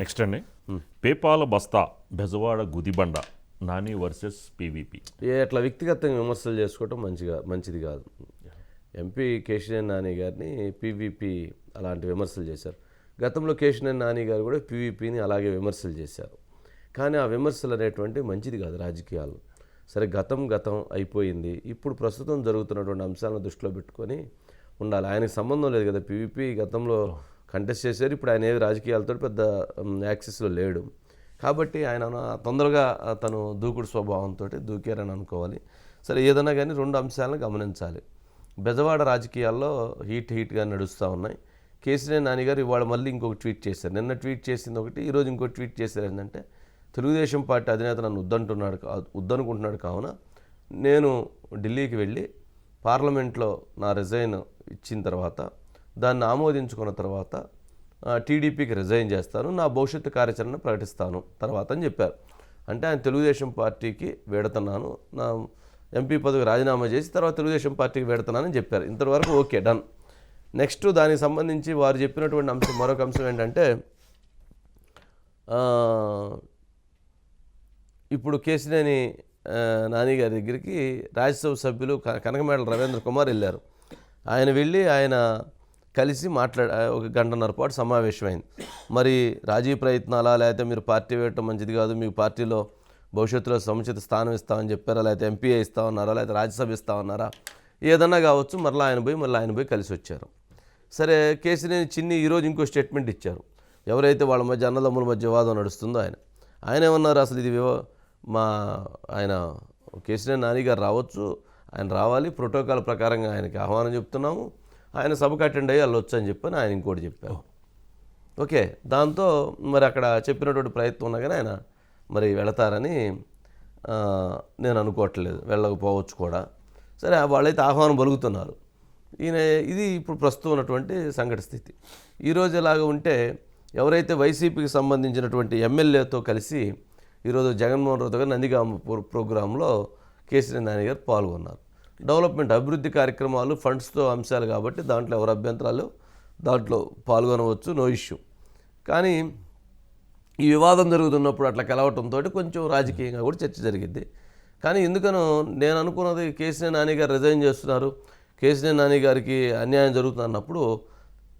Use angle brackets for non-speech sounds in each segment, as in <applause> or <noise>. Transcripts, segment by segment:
Next అండి. పేపాల బస్తా బెజవాడ గుదిబండ నాని వర్సెస్ పీవీపీ. అట్లా వ్యక్తిగతంగా విమర్శలు చేసుకోవటం మంచిగా మంచిది కాదు. ఎంపీ కేశినేని నాని గారిని పీవీపీ అలాంటి విమర్శలు చేశారు. గతంలో కేశినేని నాని గారు కూడా పీవీపీని అలాగే విమర్శలు చేశారు. కానీ ఆ విమర్శలు అనేటువంటి మంచిది కాదు రాజకీయాలు సరే గతం గతం అయిపోయింది. ఇప్పుడు ప్రస్తుతం జరుగుతున్నటువంటి అంశాలను దృష్టిలో పెట్టుకొని ఉండాలి. ఆయనకి సంబంధం లేదు కదా. పీవీపీ గతంలో కంటెస్ట్ చేశారు. ఇప్పుడు ఆయన ఏవి రాజకీయాలతో పెద్ద యాక్సెస్లో లేడు. కాబట్టి ఆయన తొందరగా తను దూకుడు స్వభావంతో దూకారని అనుకోవాలి. సరే ఏదైనా కానీ రెండు అంశాలను గమనించాలి. బెజవాడ రాజకీయాల్లో హీట్ హీట్గా నడుస్తూ ఉన్నాయి. కేసీఆర్ నానిగారు ఇవాళ మళ్ళీ ఇంకొక ట్వీట్ చేశారు. నిన్న ట్వీట్ చేసింది ఒకటి ఈరోజు ఇంకో ట్వీట్ చేశారు ఏంటంటే తెలుగుదేశం పార్టీ అధినేత నన్ను వద్దంటున్నాడు కా- వద్దనుకుంటున్నాడు కావున నేను ఢిల్లీకి వెళ్ళి పార్లమెంట్లో నా రిజైన్ ఇచ్చిన తర్వాత దాన్ని ఆమోదించుకున్న తర్వాత టీడీపీకి రిజైన్ చేస్తాను నా భవిష్యత్తు కార్యాచరణ ప్రకటిస్తాను తర్వాత అని చెప్పారు. అంటే ఆయన తెలుగుదేశం పార్టీకి వేడుతున్నాను నా ఎంపీ పదవి రాజీనామా చేసి తర్వాత తెలుగుదేశం పార్టీకి వేడుతున్నానని చెప్పారు. ఇంతవరకు ఓకే డన్. నెక్స్ట్ దానికి సంబంధించి వారు చెప్పినటువంటి అంశం మరొక అంశం ఏంటంటే ఇప్పుడు కేసినేని నాని గారి దగ్గరికి రాజ్యసభ సభ్యులు క- కనకమేడల రవీంద్ర కుమార్ వెళ్ళారు. ఆయన వెళ్ళి ఆయన కలిసి మాట్లాడ ఒక గంటన్నర పాటు సమావేశమైంది. మరి రాజీ ప్రయత్నాలా? లేకపోతే మీరు పార్టీ వేయటం మంచిది కాదు. మీ పార్టీలో భవిష్యత్తులో సముచిత స్థానం ఇస్తామని చెప్పారా? లేకపోతే ఎంపీఏ ఇస్తామన్నారా లేకపోతే రాజ్యసభ ఇస్తామన్నారా ఏదన్నా కావచ్చు మరలా ఆయన పోయి మళ్ళీ ఆయన పోయి కలిసి వచ్చారు. సరే కేసీనేని చిన్ని ఈరోజు ఇంకో స్టేట్మెంట్ ఇచ్చారు. ఎవరైతే వాళ్ళ మధ్య అన్నదమ్ముల మధ్య వివాదం నడుస్తుందో ఆయన. ఆయన ఏమన్నారు? అసలు ఇది మా ఆయన కేసీనేని నాని గారు రావచ్చు. ఆయన రావాలి. ప్రోటోకాల్ ప్రకారంగా ఆయనకి ఆహ్వానం చెప్తున్నాము. ఆయన సభకు అటెండ్ అయ్యి వాళ్ళు వచ్చని చెప్పని ఆయన ఇంకోటి చెప్పారు. ఓకే దాంతో మరి అక్కడ చెప్పినటువంటి ప్రయత్నం ఉన్నా కానీ ఆయన మరి వెళతారని నేను అనుకోవట్లేదు వెళ్ళకపోవచ్చు కూడా. సరే వాళ్ళైతే ఆహ్వానం పలుకుతున్నారు. ఈయన ఇది ఇప్పుడు ప్రస్తుతం ఉన్నటువంటి సంఘట స్థితి. ఈరోజు ఇలాగ ఉంటే ఎవరైతే వైసీపీకి సంబంధించినటువంటి ఎమ్మెల్యేతో కలిసి ఈరోజు జగన్మోహన్ రెడ్డి గారు నందిగామ ప్రో- ప్రోగ్రాంలో కేసీఆర్ నాని గారు పాల్గొన్నారు. డెవలప్మెంట్ అభివృద్ధి కార్యక్రమాలు ఫండ్స్తో అంశాలు కాబట్టి దాంట్లో ఎవరు అభ్యంతరాలు దాంట్లో పాల్గొనవచ్చు నో ఇష్యూ. కానీ ఈ వివాదం జరుగుతున్నప్పుడు అట్లా కలవటంతో కొంచెం రాజకీయంగా కూడా చర్చ జరిగింది. కానీ ఎందుకనో నేను అనుకున్నది కేసీఆర్ నాని గారు రిజైన్ చేస్తున్నారు. కేసీఆర్ నాని గారికి అన్యాయం జరుగుతుంది అన్నప్పుడు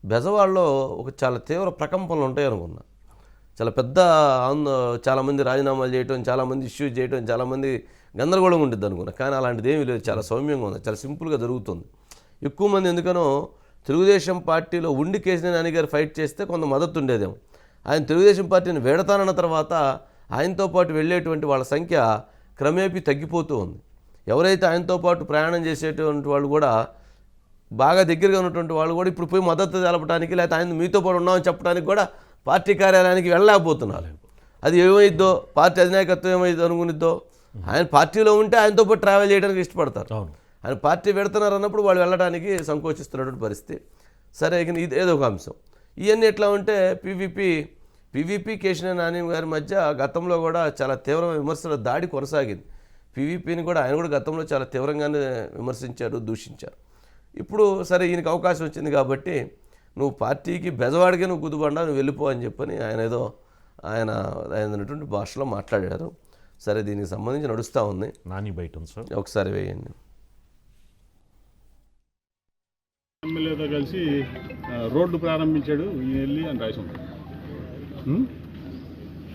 బెజవాడలో ఒక చాలా తీవ్ర ప్రకంపనలు ఉంటాయి అనుకున్నా. చాలా పెద్ద ఆందో చాలామంది రాజీనామాలు చేయటం చాలామంది ఇష్యూస్ చేయటం చాలామంది గందరగోళం ఉంటుంది అనుకున్నా. కానీ అలాంటిది ఏమీ లేదు. చాలా సౌమ్యంగా ఉంది. చాలా సింపుల్గా జరుగుతుంది. ఎక్కువ మంది ఎందుకనో తెలుగుదేశం పార్టీలో ఉండి కేసీఆర్ నాని గారు ఫైట్ చేస్తే కొంత మద్దతు ఉండేదేమో. ఆయన తెలుగుదేశం పార్టీని వేడతానన్న తర్వాత ఆయనతో పాటు వెళ్ళేటువంటి వాళ్ళ సంఖ్య క్రమేపీ తగ్గిపోతూ ఉంది. ఎవరైతే ఆయనతో పాటు ప్రయాణం చేసేటువంటి వాళ్ళు కూడా బాగా దగ్గరగా ఉన్నటువంటి వాళ్ళు కూడా ఇప్పుడు పోయి మద్దతు తెలపడానికి లేకపోతే ఆయన మీతో పాటు ఉన్నామని చెప్పడానికి కూడా పార్టీ కార్యాలయానికి వెళ్ళలేకపోతున్నారు. అది ఏమైద్దో? పార్టీ అధినాయకత్వం ఏమైందో అనుకునిద్దో? ఆయన పార్టీలో ఉంటే ఆయనతో పాటు ట్రావెల్ చేయడానికి ఇష్టపడతారు. ఆయన పార్టీ పెడుతున్నారు అన్నప్పుడు వాళ్ళు వెళ్ళడానికి సంకోచిస్తున్నటువంటి పరిస్థితి. సరే ఇక ఇది ఏదో ఒక అంశం. ఇవన్నీ ఎట్లా ఉంటే పీవీపీ పీవీపీ కేశినేని నాని గారి మధ్య గతంలో కూడా చాలా తీవ్రమైన విమర్శల దాడి కొనసాగింది. పీవీపీని కూడా ఆయన కూడా గతంలో చాలా తీవ్రంగానే విమర్శించారు దూషించారు. ఇప్పుడు సరే ఈయనకి అవకాశం వచ్చింది కాబట్టి నువ్వు పార్టీకి బెజవాడికి నువ్వు కుదుబండా నువ్వు వెళ్ళిపో అని చెప్పని ఆయన ఏదో ఆయన ఆయన ఉన్నటువంటి భాషలో మాట్లాడారు. సరే దీనికి సంబంధించి నడుస్తూ ఉంది. నాని బయట సార్. ఒకసారి వేయండి. ఎమ్మెల్యేతో కలిసి రోడ్డు ప్రారంభించాడు ఈయన వెళ్ళి అని రాసి?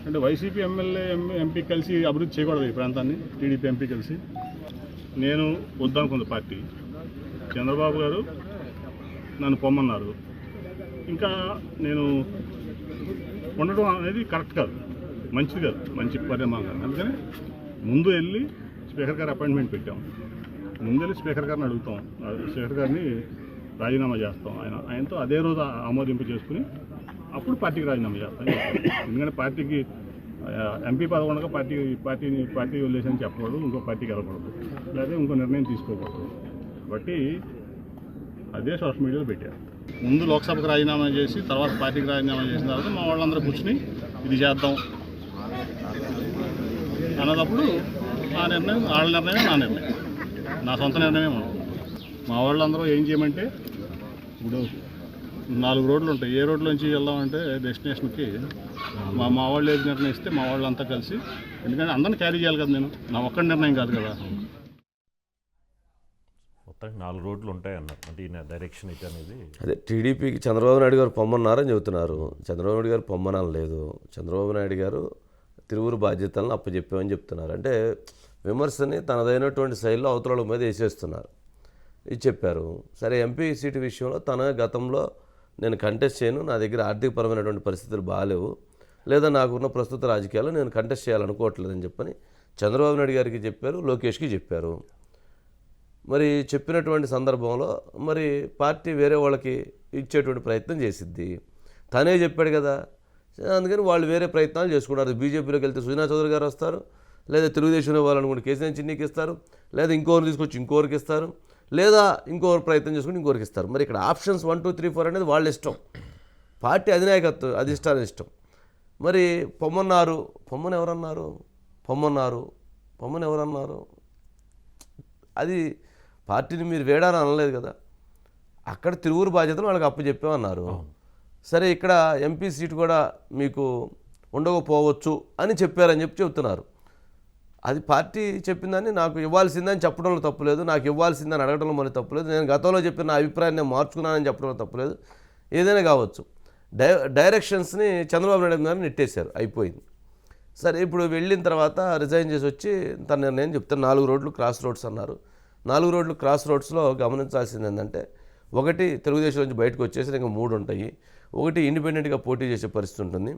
అంటే వైసీపీ ఎమ్మెల్యే ఎంపీ కలిసి అభివృద్ధి చేయకూడదు ఈ ప్రాంతాన్ని టీడీపీ ఎంపీ కలిసి. నేను వద్దనుకుంది పార్టీ. చంద్రబాబు గారు నన్ను పొమ్మన్నారు. ఇంకా నేను ఉండడం అనేది కరెక్ట్ కాదు. మంచిది కాదు మంచి పరిణామం కాదు. అందుకని ముందు వెళ్ళి స్పీకర్ గారు అపాయింట్మెంట్ పెట్టాం. ముందు వెళ్ళి స్పీకర్ గారిని అడుగుతాం. స్పీకర్ గారిని రాజీనామా చేస్తాం. ఆయన ఆయనతో అదే రోజు ఆమోదింపు చేసుకుని అప్పుడు పార్టీకి రాజీనామా చేస్తాం. ఎందుకంటే పార్టీకి ఎంపీ పదవి పార్టీ పార్టీని పార్టీ వదిలేసని చెప్పకూడదు ఇంకో పార్టీకి వెళ్ళకూడదు. లేదా ఇంకో నిర్ణయం తీసుకోకూడదు. కాబట్టి అదే సోషల్ మీడియాలో పెట్టారు. ముందు లోక్సభకు రాజీనామా చేసి తర్వాత పార్టీకి రాజీనామా చేసిన తర్వాత మా వాళ్ళందరూ కూర్చుని ఇది చేద్దాం. అన్నదప్పుడు ఆ నిర్ణయం వాళ్ళ నిర్ణయం నా నిర్ణయం. నా సొంత నిర్ణయం ఉండదు మా వాళ్ళందరూ ఏం చేయమంటే ఇప్పుడు నాలుగు రోడ్లు ఉంటాయి. ఏ రోడ్ల నుంచి వెళ్దామంటే డెస్టినేషన్కి మా మా వాళ్ళు ఏది నిర్ణయిస్తే మా వాళ్ళు అంతా కలిసి ఎందుకంటే అందరిని క్యారీ చేయాలి కదా నేను. నా ఒక్క నిర్ణయం కాదు కదా. మొత్తానికి నాలుగు రోడ్లు ఉంటాయి అన్నారు అంటే ఈయన డైరెక్షన్ ఇది అనేది అదే టీడీపీకి చంద్రబాబు నాయుడు గారు పొమ్మన్నారని చెబుతున్నారు. చంద్రబాబు నాయుడు గారు పొమ్మనాలి లేదు. చంద్రబాబు నాయుడు గారు తిరువురు బాధ్యతలను అప్పచెప్పామని చెప్తున్నారు. అంటే విమర్శని తనదైనటువంటి శైలిలో అవతల మీద వేసేస్తున్నారు. ఇది చెప్పారు. సరే ఎంపీ సీటు విషయంలో తన గతంలో నేను కంటెస్ట్ చేయను నా దగ్గర ఆర్థికపరమైనటువంటి పరిస్థితులు బాగాలేవు లేదా నాకున్న ప్రస్తుత రాజకీయాల్లో నేను కంటెస్ట్ చేయాలనుకోవట్లేదని చెప్పని చంద్రబాబు నాయుడు గారికి చెప్పారు లోకేష్కి చెప్పారు. మరి చెప్పినటువంటి సందర్భంలో మరి పార్టీ వేరే వాళ్ళకి ఇచ్చేటువంటి ప్రయత్నం చేసిద్ది. తనే చెప్పాడు కదా అందుకని వాళ్ళు వేరే ప్రయత్నాలు చేసుకున్నారు బీజేపీలోకి వెళ్తే సుజనా చౌదరి గారు వస్తారు లేదా తెలుగుదేశంలో వాళ్ళనుకుంటే కేసీఆర్ చిన్నీకి ఇస్తారు లేదా ఇంకోరు తీసుకొచ్చి ఇంకోరికి ఇస్తారు లేదా ఇంకోరు ప్రయత్నం చేసుకుని ఇంకోరికి ఇస్తారు. మరి ఇక్కడ options one two three four అనేది వాళ్ళ ఇష్టం. పార్టీ అధినాయకత్వం అధిష్టానం ఇష్టం. మరి పొమ్మన్నారు పొమ్మని ఎవరన్నారు? పొమ్మన్నారు పొమ్మని ఎవరన్నారు? అది పార్టీని మీరు వేడాలని అనలేదు కదా. అక్కడ తిరువురు బాధ్యతలు వాళ్ళకి అప్పచెప్పామన్నారు. సరే ఇక్కడ ఎంపీ సీటు కూడా మీకు ఉండకపోవచ్చు అని చెప్పారని చెప్పి చెప్తున్నారు అది పార్టీ చెప్పిందని నాకు ఇవ్వాల్సిందని చెప్పడంలో తప్పులేదు నాకు ఇవ్వాల్సిందని అడగడంలో మరి తప్పులేదు నేను గతంలో చెప్పిన నా అభిప్రాయాన్ని నేను మార్చుకున్నానని చెప్పడంలో తప్పులేదు ఏదైనా కావచ్చు. డై డైరెక్షన్స్ని చంద్రబాబు నాయుడు గారు నెట్టేశారు అయిపోయింది. సరే ఇప్పుడు వెళ్ళిన తర్వాత రిజైన్ చేసి వచ్చి తన నిర్ణయం చెప్తాను నాలుగు రోడ్లు క్రాస్ రోడ్స్ అన్నారు. నాలుగు రోడ్లు క్రాస్ రోడ్స్లో గమనించాల్సింది ఏంటంటే ఒకటి తెలుగుదేశం నుంచి బయటకు వచ్చేసి ఇంకా మూడు ఉంటాయి. ఒకటి ఇండిపెండెంట్గా పోటీ చేసే పరిస్థితి ఉంటుంది.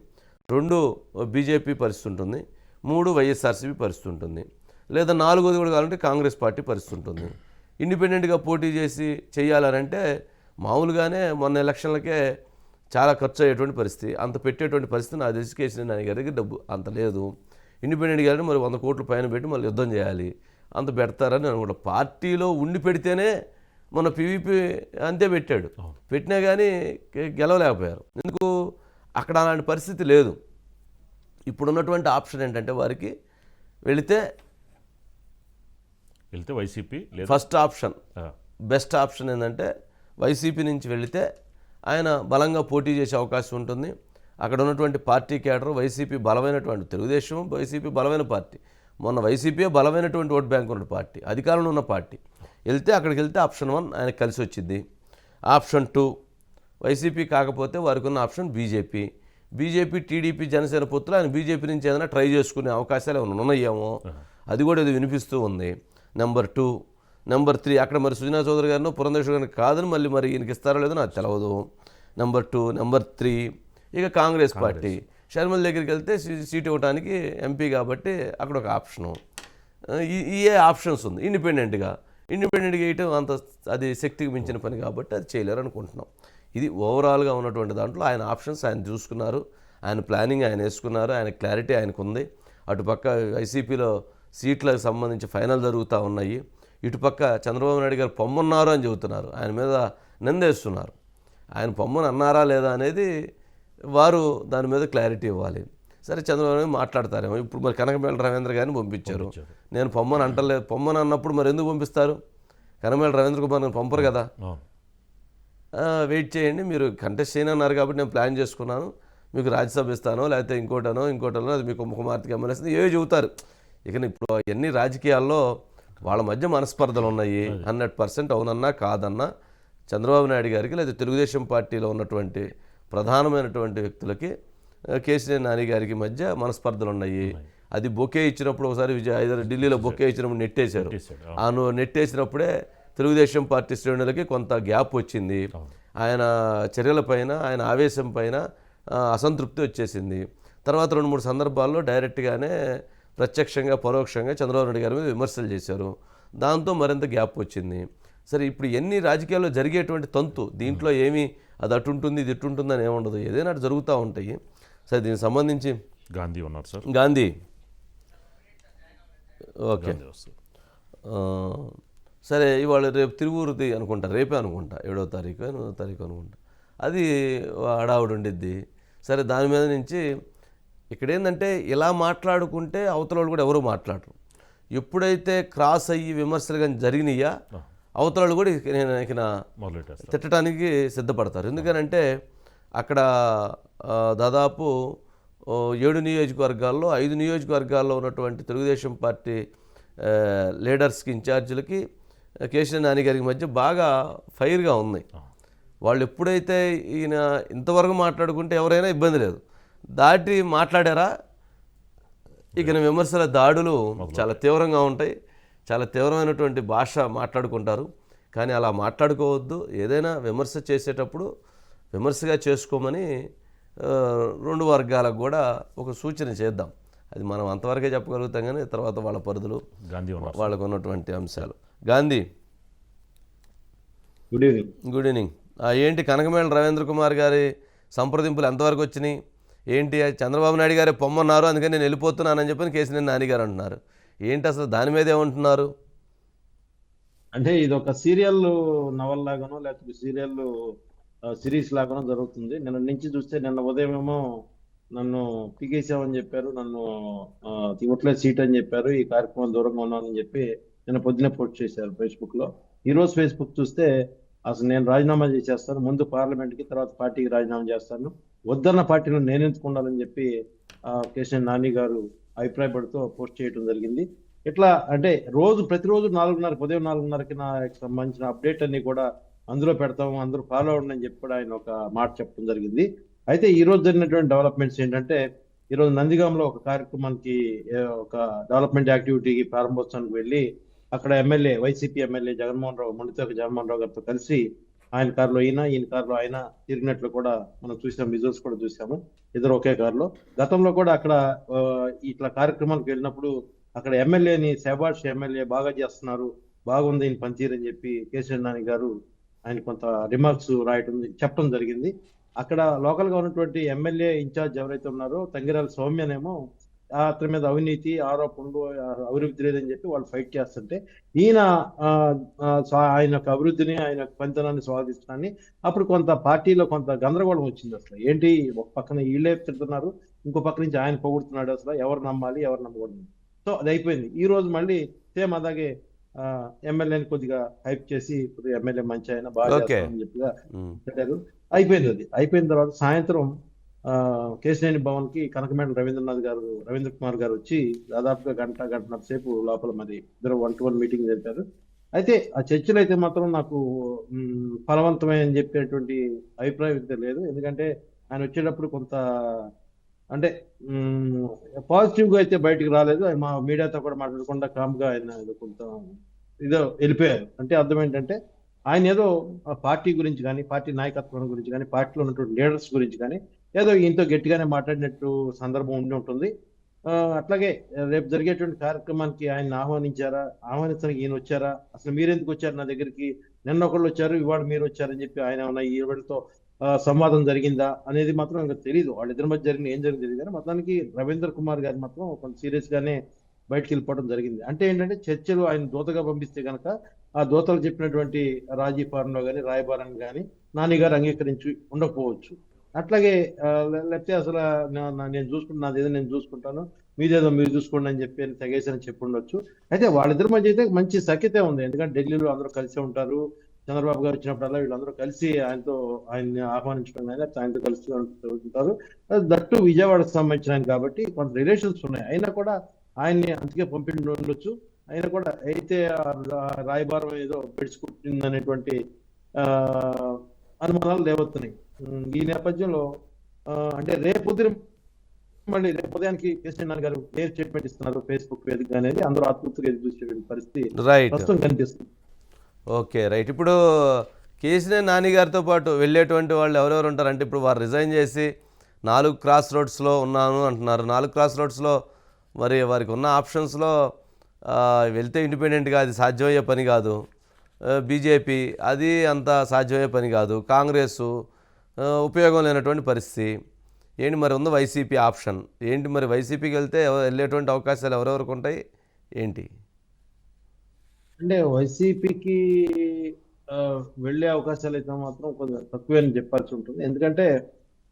రెండు బీజేపీ పరిస్థితి ఉంటుంది. మూడు వైఎస్ఆర్సీపీ పరిస్థితి ఉంటుంది. లేదా నాలుగోది కూడా కావాలంటే కాంగ్రెస్ పార్టీ పరిస్థితి ఉంటుంది. ఇండిపెండెంట్గా పోటీ చేసి చేయాలనంటే మామూలుగానే మొన్న ఎలక్షన్లకే చాలా ఖర్చు అయ్యేటువంటి పరిస్థితి. అంత పెట్టేటువంటి పరిస్థితి నా తెలిసి నాయన గారికి డబ్బు అంత లేదు. ఇండిపెండెంట్ గారిని మరి వంద కోట్ల పైన పెట్టి మళ్ళీ యుద్ధం చేయాలి. అంత పెడతారని అనుకుంటా పార్టీలో ఉండి పెడితేనే మన పీవీపీ అంతే పెట్టాడు. పెట్టినా కానీ గెలవలేకపోయారు. ఎందుకు? అక్కడ అలాంటి పరిస్థితి లేదు. ఇప్పుడున్నటువంటి ఆప్షన్ ఏంటంటే వారికి వెళితే వెళ్తే వైసీపీ లేదా ఫస్ట్ ఆప్షన్. బెస్ట్ ఆప్షన్ ఏంటంటే వైసీపీ నుంచి వెళితే ఆయన బలంగా పోటీ చేసే అవకాశం ఉంటుంది. అక్కడ ఉన్నటువంటి పార్టీ కేడర్ వైసీపీ బలమైనటువంటి తెలుగుదేశం వైసీపీ బలమైన పార్టీ. మొన్న వైసీపీ బలమైనటువంటి ఓట్ బ్యాంక్ ఉన్న పార్టీ అధికారంలో ఉన్న పార్టీ. వెళ్తే అక్కడికి వెళ్తే ఆప్షన్ వన్ ఆయనకు కలిసి వచ్చింది. ఆప్షన్ టూ వైసీపీ కాకపోతే వారికి ఉన్న option BJP. BJP TDP Janasena పొత్తులు ఆయన బీజేపీ నుంచి ఏదైనా ట్రై చేసుకునే అవకాశాలు ఏమైనా ఉన్నాయేమో? అది కూడా ఇది వినిపిస్తూ ఉంది. నెంబర్ టూ నెంబర్ త్రీ అక్కడ మరి సుజనా చౌదరి గారిను పురంధేశ్వర గారిని కాదని మళ్ళీ మరి ఈయనకి ఇస్తారో లేదో నాకు తెలియదు నెంబర్ టూ నెంబర్ త్రీ ఇక కాంగ్రెస్ పార్టీ. షర్మిల దగ్గరికి వెళ్తే సీట్ ఇవ్వడానికి ఎంపీ కాబట్టి అక్కడ ఒక ఆప్షను. ఈ- ఇయే ఆప్షన్స్ ఉంది ఇండిపెండెంట్గా ఇండిపెండెంట్గా వేయటం అంత అది శక్తికి మించిన పని కాబట్టి అది చేయలేరు అనుకుంటున్నాం. ఇది ఓవరాల్గా ఉన్నటువంటి దాంట్లో ఆయన ఆప్షన్స్ ఆయన చూసుకున్నారు. ఆయన ప్లానింగ్ ఆయన వేసుకున్నారు. ఆయన క్లారిటీ ఆయనకు ఉంది. అటుపక్క వైసీపీలో సీట్లకు సంబంధించి ఫైనల్ జరుగుతూ ఉన్నాయి. ఇటుపక్క చంద్రబాబు నాయుడు గారు పొమ్మన్నారు అని చెబుతున్నారు. ఆయన మీద నిందేస్తున్నారు. ఆయన పొమ్మని అన్నారా లేదా అనేది వారు దాని మీద క్లారిటీ ఇవ్వాలి. సరే చంద్రబాబు మాట్లాడతారేమో. ఇప్పుడు మరి కనకమేళ రవీంద్ర గారిని పంపించారు. నేను పొమ్మని అంటలేదు. పొమ్మని అన్నప్పుడు మరి ఎందుకు పంపిస్తారు? కనకమేళ రవీంద్ర కుమార్ పంపరు కదా. వెయిట్ చేయండి. మీరు కంటెస్ట్ చేయనన్నారు కాబట్టి నేను ప్లాన్ చేసుకున్నాను. మీకు రాజ్యసభ ఇస్తానో లేకపోతే ఇంకోటనో ఇంకోటనో అది మీకు కుమార్తెకి ఎమ్మెల్యేస్తుంది ఏవో చెబుతారు. ఇక ఇప్పుడు ఎన్ని రాజకీయాల్లో వాళ్ళ మధ్య మనస్పర్ధలు ఉన్నాయి హండ్రెడ్ పర్సెంట్ అవునన్నా కాదన్నా చంద్రబాబు నాయుడు గారికి లేదా తెలుగుదేశం పార్టీలో ఉన్నటువంటి ప్రధానమైనటువంటి వ్యక్తులకి కేసీఆర్ నాని గారికి మధ్య మనస్పర్ధలు ఉన్నాయి. అది బొకే ఇచ్చినప్పుడు ఒకసారి విజయ్ ఢిల్లీలో బొకే ఇచ్చినప్పుడు నెట్టేశారు. ఆ నెట్టేసినప్పుడే తెలుగుదేశం పార్టీ శ్రేణులకి కొంత గ్యాప్ వచ్చింది. ఆయన చర్యలపైన ఆయన ఆవేశం పైన అసంతృప్తి వచ్చేసింది. తర్వాత రెండు మూడు సందర్భాల్లో డైరెక్ట్గానే ప్రత్యక్షంగా పరోక్షంగా చంద్రబాబు నాయుడు గారి మీద విమర్శలు చేశారు. దాంతో మరింత గ్యాప్ వచ్చింది. సరే ఇప్పుడు ఎన్ని రాజకీయాల్లో జరిగేటువంటి తంతు దీంట్లో ఏమీ అది అటు ఉంటుంది ఇది ఇటు ఉంటుంది అని ఏముండదు ఏదైనా అటు జరుగుతూ ఉంటాయి. సరే దీనికి సంబంధించి? గాంధీ ఉన్నారు సార్. గాంధీ. ఓకే. సరే ఇవాళ రేపు తిరువూరుది అనుకుంటా రేపే అనుకుంటా ఏడో తారీఖు ఎనిమిదో తారీఖు అనుకుంటా. అది హడావుడి ఉండిద్ది. సరే దాని మీద నుంచి ఇక్కడ ఏంటంటే ఇలా మాట్లాడుకుంటే అవతల వాళ్ళు కూడా ఎవరు మాట్లాడరు. ఎప్పుడైతే క్రాస్ అయ్యి విమర్శలు కానీ జరిగినాయా అవతలాలు కూడా ఇక నేను ఇక నా మొదలెట్టేస్తారు. తిట్టడానికి సిద్ధపడతారు. ఎందుకనంటే అక్కడ దాదాపు ఏడు నియోజకవర్గాల్లో ఐదు నియోజకవర్గాల్లో ఉన్నటువంటి తెలుగుదేశం పార్టీ లీడర్స్కి ఇన్ఛార్జీలకి కేసీఆర్ నాని గారికి మధ్య బాగా ఫైర్గా ఉన్నాయి వాళ్ళు ఎప్పుడైతే ఈయన ఇంతవరకు మాట్లాడుకుంటే ఎవరైనా ఇబ్బంది లేదు. దాటి మాట్లాడారా? ఇక విమర్శల దాడులు చాలా తీవ్రంగా ఉంటాయి. చాలా తీవ్రమైనటువంటి భాష మాట్లాడుకుంటారు. కానీ అలా మాట్లాడుకోవద్దు. ఏదైనా విమర్శ చేసేటప్పుడు విమర్శగా చేసుకోమని రెండు వర్గాలకు కూడా ఒక సూచన చేద్దాం. అది మనం అంతవరకే చెప్పగలుగుతాం కానీ తర్వాత వాళ్ళ పరిధులు గాంధీ ఉన్నారు వాళ్ళకు ఉన్నటువంటి అంశాలు. Gandhi. Good evening good evening ఆ, ఏంటి కనకమేళ రవీంద్ర కుమార్ గారి సంప్రదింపులు ఎంతవరకు వచ్చినాయి? ఏంటి చంద్రబాబు నాయుడు గారే పొమ్మన్నారు అందుకని నేను వెళ్ళిపోతున్నానని చెప్పని కేసీఆర్ నాని గారు అంటున్నారు. ఏంటి అసలు దాని మీద ఏమంటున్నారు? అంటే ఇది ఒక సీరియల్ నవల్ లాగానో లేకపోతే సీరియల్ సిరీస్ లాగా జరుగుతుంది. నిన్న నుంచి చూస్తే నిన్న ఉదయం ఏమో నన్ను పీకేసామని చెప్పారు. నన్ను ఇవ్వట్లేదు సీట్ అని చెప్పారు. ఈ కార్యక్రమం దూరంగా ఉన్నానని చెప్పి నిన్న పొద్దునే పోస్ట్ చేశారు ఫేస్బుక్లో ఈ రోజు ఫేస్బుక్ చూస్తే అసలు నేను రాజీనామా చేసేస్తాను. ముందు పార్లమెంట్కి తర్వాత పార్టీకి రాజీనామా చేస్తాను. వద్దన్న పార్టీలో నేను ఎంచుకుండాలని చెప్పి ఆ, కేసీఆర్ నాని గారు అభిప్రాయపడుతూ పోస్ట్ చేయడం జరిగింది. ఇట్లా అంటే రోజు ప్రతిరోజు నాలుగున్నర ఉదయం నాలుగున్నరకి నాకు సంబంధించిన అప్డేట్ అన్ని కూడా అందులో పెడతాము అందరూ ఫాలో అవ్వండి అని చెప్పి కూడా ఆయన ఒక మాట చెప్పడం జరిగింది. అయితే ఈ రోజు జరిగినటువంటి డెవలప్మెంట్స్ ఏంటంటే ఈ రోజు నందిగాంలో ఒక కార్యక్రమానికి ఒక డెవలప్మెంట్ యాక్టివిటీకి ప్రారంభోత్సవానికి వెళ్ళి అక్కడ MLA YCP MLA Jaganmohan Rao Munithoka Jaganmohan Rao గారితో కలిసి ఆయన కారులో ఈయన ఈయన కారులో ఆయన తిరిగినట్లు కూడా మనం చూసాం విజువల్స్ కూడా చూసాము ఇద్దరు ఒకే కారులో. గతంలో కూడా అక్కడ ఇట్లా కార్యక్రమాలకు వెళ్ళినప్పుడు అక్కడ ఎమ్మెల్యేని శబాష్ ఎమ్మెల్యే బాగా చేస్తున్నారు బాగుంది ఈయన పనిచేయరని అని చెప్పి కేసీఆర్ నాని గారు ఆయన కొంత రిమార్క్స్ రాయటం చెప్పడం జరిగింది. అక్కడ లోకల్గా ఉన్నటువంటి ఎమ్మెల్యే ఇన్ఛార్జ్ ఎవరైతే ఉన్నారో తంగిరాల సౌమ్యనేమో అతని మీద అవినీతి ఆరోపణలు అభివృద్ధి లేదని చెప్పి వాళ్ళు ఫైట్ చేస్తుంటే ఈయన ఆయన యొక్క అభివృద్ధిని ఆయన యొక్క పనితనాన్ని అప్పుడు కొంత పార్టీలో కొంత గందరగోళం వచ్చింది అసలు. ఏంటి? ఒక పక్కన వీళ్ళే తిడుతున్నారు ఇంకో పక్క నుంచి ఆయన పొగుడుతున్నాడు అసలు. ఎవరు నమ్మాలి ఎవరు నమ్మకూడదు. సో అది అయిపోయింది. ఈ రోజు మళ్ళీ సేమ్ అలాగే ఎమ్మెల్యేని కొద్దిగా హైప్ చేసి ఎమ్మెల్యే మంచి ఆయన బాగా. చేస్తామని చెప్పిగా. పెట్టారు అయిపోయింది అది అయిపోయిన తర్వాత సాయంత్రం ఆ, కేశినేని భవన్కి కనకమేడ రవీంద్రనాథ్ గారు రవీంద్ర కుమార్ గారు వచ్చి దాదాపుగా గంట గంటన్నర సేపు లోపల మరి ఇద్దరు వన్ టు వన్ మీటింగ్ జరిపారు అయితే ఆ చర్చలు అయితే మాత్రం నాకు ఫలవంతమే అని చెప్పేటువంటి అభిప్రాయం అయితే లేదు ఎందుకంటే ఆయన వచ్చేటప్పుడు కొంత అంటే పాజిటివ్గా అయితే బయటికి రాలేదు. మా మీడియాతో కూడా మాట్లాడకుండా కామ్గా ఆయన కొంత ఇదో వెళ్ళిపోయారు. అంటే అర్థం ఏంటంటే ఆయన ఏదో పార్టీ గురించి కానీ పార్టీ నాయకత్వం గురించి కానీ పార్టీలో ఉన్నటువంటి లీడర్స్ గురించి కానీ ఏదో ఇంతో గట్టిగానే మాట్లాడినట్టు సందర్భం ఉండి ఉంటుంది. ఆ, అట్లాగే రేపు జరిగేటువంటి కార్యక్రమానికి ఆయన ఆహ్వానించారా? ఆహ్వానించడానికి ఈయన వచ్చారా? అసలు మీరెందుకు వచ్చారు నా దగ్గరికి? నిన్న ఒకళ్ళు వచ్చారు ఇవాళ మీరు వచ్చారని చెప్పి ఆయన ఉన్న ఈ వీళ్ళతో సంవాదం జరిగిందా అనేది మాత్రం ఇంకా తెలియదు వాళ్ళిద్దరి మధ్య జరిగిన ఏం జరిగింది తెలియదు కానీ మొత్తానికి రవీంద్ర కుమార్ గారు మాత్రం కొంచెం సీరియస్ గానే బయటకు వెళ్ళిపోవడం జరిగింది. అంటే ఏంటంటే చర్చలు ఆయన దూతగా పంపిస్తే కనుక ఆ దూతలు చెప్పినటువంటి రాజీ ఫారంలో కానీ రాయబారం కానీ నాని గారు అంగీకరించి ఉండకపోవచ్చు. అట్లాగే లే- లేకపోతే అసలు నా- నేను చూసుకుంటున్నా నాదేదో నేను చూసుకుంటాను మీదేదో మీరు చూసుకోండి అని చెప్పి అని చెప్పి ఉండొచ్చు. అయితే వాళ్ళిద్దరి మధ్య అయితే మంచి సఖ్యత ఉంది. ఎందుకంటే ఢిల్లీలో అందరూ కలిసి ఉంటారు. చంద్రబాబు గారు వచ్చినప్పుడల్లా వీళ్ళందరూ కలిసి ఆయనతో ఆయన్ని ఆహ్వానించడం కానీ ఆయనతో కలిసి ఉంటారు. దట్టు విజయవాడకు సంబంధించిన ఆయన కాబట్టి కొంత రిలేషన్స్ ఉన్నాయి. అయినా కూడా ఆయన్ని అందుకే పంపిండి ఉండొచ్చు. అయినా కూడా అయితే రాయబారం ఏదో పెడుచుకుంటుంది అనేటువంటి ఆ, అనుమానాలు లేవస్తున్నాయి ఉమ్, ఈ నేపథ్యంలో అంటే రేపు ఉదయం మళ్ళీ రేపు ఉదయానికి కేసీఆర్ గారు ఏ స్టేట్మెంట్ ఇస్తున్నారు. ఫేస్బుక్ వేదిక అనేది అందరూ ఆత్మహత్యగా ఎదురు చూసే పరిస్థితి ప్రస్తుతం కనిపిస్తుంది. Okay right. ఇప్పుడు కేసీఆర్ నాని గారితో పాటు వెళ్ళేటువంటి వాళ్ళు ఎవరెవరు ఉంటారు? అంటే ఇప్పుడు వారు రిజైన్ చేసి నాలుగు క్రాస్ రోడ్స్లో ఉన్నాను అంటున్నారు. నాలుగు క్రాస్ రోడ్స్లో మరి వారికి ఉన్న ఆప్షన్స్లో వెళ్తే ఇండిపెండెంట్గా అది సాధ్యమయ్యే పని కాదు. బీజేపీ అది అంత సాధ్యమయ్యే పని కాదు. కాంగ్రెస్ ఉపయోగం లేనటువంటి పరిస్థితి. ఏంటి మరి ఉంది వైసీపీ ఆప్షన్? ఏంటి మరి వైసీపీకి వెళ్తే వెళ్ళేటువంటి అవకాశాలు ఎవరెవరికి ఉంటాయి? ఏంటి? అంటే వైసీపీకి వెళ్ళే అవకాశాలు అయితే మాత్రం కొంచెం తక్కువే అని చెప్పాల్సి ఉంటుంది. ఎందుకంటే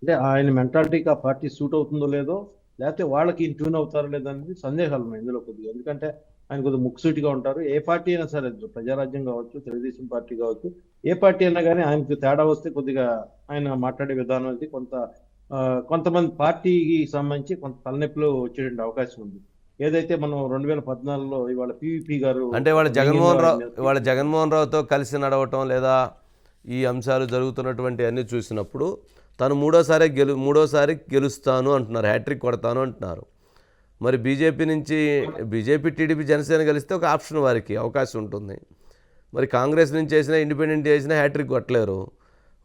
అంటే ఆయన మెంటాలిటీకి ఆ పార్టీ సూట్ అవుతుందో లేదో లేకపోతే వాళ్ళకి ట్యూన్ అవుతారో లేదో అనేది సందేహాలు ఉన్నాయి ఇందులో కొద్దిగా. ఎందుకంటే ఆయన కొద్దిగా ముక్సూటిగా ఉంటారు. ఏ పార్టీ అయినా సరే ప్రజారాజ్యం కావచ్చు తెలుగుదేశం పార్టీ కావచ్చు ఏ పార్టీ అయినా కానీ ఆయనకు తేడా వస్తే కొద్దిగా ఆయన మాట్లాడే విధానం అనేది కొంత కొంతమంది పార్టీకి సంబంధించి కొంత తలనొప్పిలో వచ్చేటువంటి అవకాశం ఉంది. ఏదైతే మనం రెండు వేల పద్నాలుగులో ఇవాళ పివిపి గారు అంటే వాళ్ళ జగన్మోహన్ రావు వాళ్ళ జగన్మోహన్ రావుతో కలిసి నడవటం లేదా ఈ అంశాలు జరుగుతున్నటువంటి అన్నీ చూసినప్పుడు తను మూడోసారి గెలు మూడోసారి గెలుస్తాను అంటున్నారు హ్యాట్రిక్ కొడతాను అంటున్నారు. మరి బీజేపీ నుంచి బీజేపీ టీడీపీ జనసేన కలిస్తే ఒక ఆప్షన్ వారికి అవకాశం ఉంటుంది. మరి కాంగ్రెస్ నుంచి చేసినా ఇండిపెండెంట్ చేసినా హ్యాట్రిక్ కొట్టలేరు.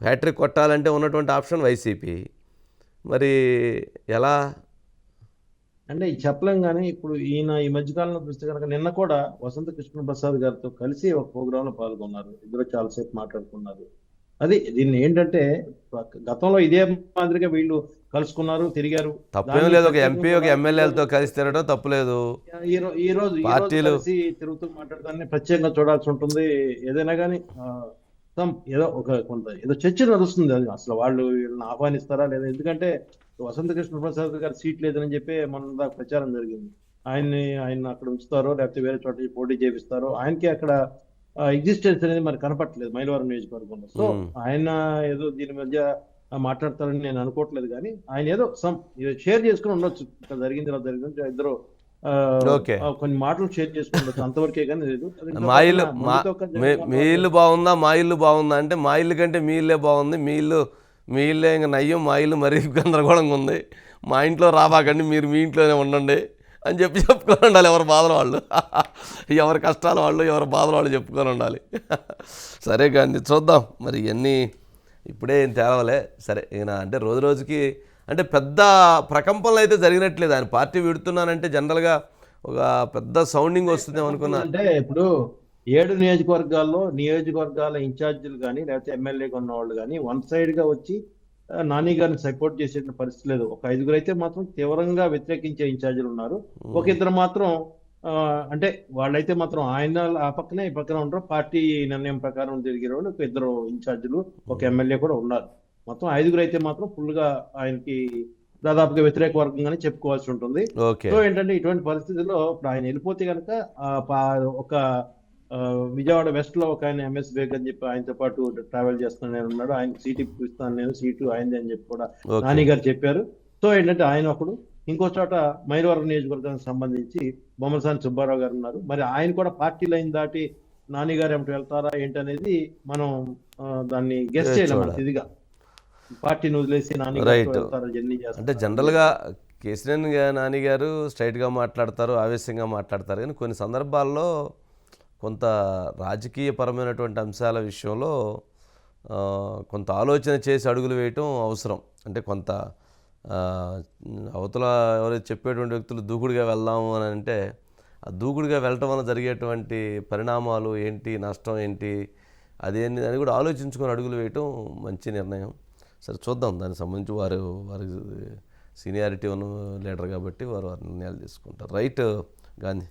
హ్యాట్రిక్ కొట్టాలంటే ఉన్నటువంటి ఆప్షన్ వైసీపీ. మరి ఎలా అంటే చెప్పలేం కానీ ఇప్పుడు ఈయన ఈ మధ్యకాలంలో చూస్తే కనుక నిన్న కూడా వసంత కృష్ణ ప్రసాద్ గారితో కలిసి ఒక ప్రోగ్రామ్లో పాల్గొన్నారు. ఇద్దరు చాలాసేపు మాట్లాడుకున్నారు. అది దీన్ని ఏంటంటే గతంలో ఇదే మాదిరిగా వీళ్ళు కలుసుకున్నారు తిరిగారు. తప్పేం లేదు ఒక ఎంపీ ఒక ఎమ్మెల్యేలతో కలిసి తిరగడం తప్పలేదు ఈ రోజు పార్టీలు- తిరుగుతూ మాట్లాడదాన్ని ప్రత్యేకంగా చూడాల్సి ఉంటుంది. ఏదైనా కానీ ఏదో ఒక కొంత ఏదో చర్చ నడుస్తుంది అది. అసలు వాళ్ళు వీళ్ళని ఆహ్వానిస్తారా లేదా? ఎందుకంటే వసంత కృష్ణ ప్రసాద్ గారు సీట్ లేదని చెప్పి మన దాకా ప్రచారం జరిగింది. ఆయన్ని ఆయన అక్కడ ఉంచుతారో లేకపోతే వేరే చోట పోటీ చేపిస్తారో ఆయనకి అక్కడ ఎగ్జిస్టెన్స్ అనేది మరి కనపట్లేదు మైలవరం నియోజకవర్గంలో. సో. ఆయన ఏదో దీని మధ్య మాట్లాడతారని నేను అనుకోవట్లేదు కానీ ఆయన ఏదో సమ్ షేర్ చేసుకుని ఉండొచ్చు. ఇక్కడ జరిగింది ఇలా జరిగింది ఇద్దరు కొన్ని మాటలు షేర్ చేసుకుండొచ్చు అంతవరకే కానీ లేదు. మా ఇల్లు మీ ఇల్లు బాగుందా? మా ఇల్లు బాగుందా? అంటే మా ఇల్లు కంటే మీ ఇల్లే బాగుంది. మీ ఇల్లు మీ ఇల్లే ఇంకా నయ్యం మా ఇల్లు మరీ గందరగోళంగా ఉంది. మా ఇంట్లో రాబాకండి మీరు మీ ఇంట్లోనే ఉండండి అని చెప్పి చెప్పుకొని ఉండాలి ఎవరి బాధలు వాళ్ళు. <laughs> ఎవరి కష్టాలు వాళ్ళు ఎవరి బాధలు వాళ్ళు చెప్పుకొని ఉండాలి. <laughs> సరే కానీ చూద్దాం. మరి ఇవన్నీ ఇప్పుడే ఏం తేలవలే. సరే ఈయన అంటే రోజు రోజుకి అంటే పెద్ద ప్రకంపనలు అయితే జరిగినట్లేదు. ఆయన పార్టీ విడుతున్నానంటే జనరల్గా ఒక పెద్ద సౌండింగ్ వస్తుంది అనుకున్నా. అంటే ఇప్పుడు ఏడు నియోజకవర్గాల్లో నియోజకవర్గాల ఇన్ఛార్జీలు కానీ లేకపోతే ఎమ్మెల్యేగా ఉన్న వాళ్ళు కానీ వన్ సైడ్గా వచ్చి నాని గారిని సపోర్ట్ చేసే పరిస్థితి లేదు. ఒక ఐదుగురు అయితే మాత్రం తీవ్రంగా వ్యతిరేకించే ఇన్ఛార్జీలు ఉన్నారు. ఒక ఇద్దరు మాత్రం అంటే వాళ్ళైతే మాత్రం ఆయన ఆ పక్కనే ఈ పక్కన ఉంటారు పార్టీ నిర్ణయం ప్రకారం తిరిగే వాళ్ళు ఒక ఇద్దరు ఇన్ఛార్జీలు ఒక ఎమ్మెల్యే కూడా ఉన్నారు. మొత్తం ఐదుగురు అయితే మాత్రం ఫుల్గా ఆయనకి దాదాపుగా వ్యతిరేక వర్గంగానే చెప్పుకోవాల్సి ఉంటుంది. సో ఏంటంటే ఇటువంటి పరిస్థితుల్లో ఇప్పుడు ఆయన వెళ్ళిపోతే కనుక ఒక విజయవాడ వెస్ట్లో ఒక ఆయన ఎంఎస్ బేగ్ అని చెప్పి ఆయనతో పాటు ట్రావెల్ చేస్తాను నేను ఉన్నాడు ఆయన సీట్ ఇప్పిస్తాను నేను సీటు ఆయనది అని చెప్పి కూడా నాని గారు చెప్పారు. సో ఏంటంటే ఆయన ఒకడు ఇంకో చోట మైలవరం నియోజకవర్గానికి సంబంధించి బొమ్మలసాని సుబ్బారావు గారు ఉన్నారు. మరి ఆయన కూడా పార్టీ లైన్ దాటి నాని గారు ఏమిటి వెళ్తారా ఏంటనేది మనం దాన్ని గెస్ట్ చేయలేము. ఇదిగా. పార్టీని వదిలేసి నాని. గారు వెళ్తారా జర్నీ చేస్తారా? అంటే కేసీఆర్ గా- నాని గారు స్ట్రైట్గా మాట్లాడతారు ఆవేశంగా మాట్లాడతారు. కానీ కొన్ని సందర్భాల్లో కొంత రాజకీయపరమైనటువంటి అంశాల విషయంలో కొంత ఆలోచన చేసి అడుగులు వేయటం అవసరం. అంటే కొంత అవతల ఎవరైతే చెప్పేటువంటి వ్యక్తులు దూకుడుగా వెళ్దాము అని అంటే ఆ దూకుడుగా వెళ్ళటం వల్ల జరిగేటువంటి పరిణామాలు ఏంటి నష్టం ఏంటి అదేంటి అని కూడా ఆలోచించుకొని అడుగులు వేయటం మంచి నిర్ణయం. సరే చూద్దాం. దానికి సంబంధించి వారు వారి సీనియారిటీ ఉన్న లీడర్ కాబట్టి వారు వారి నిర్ణయాలు తీసుకుంటారు. రైట్ గాంధీ.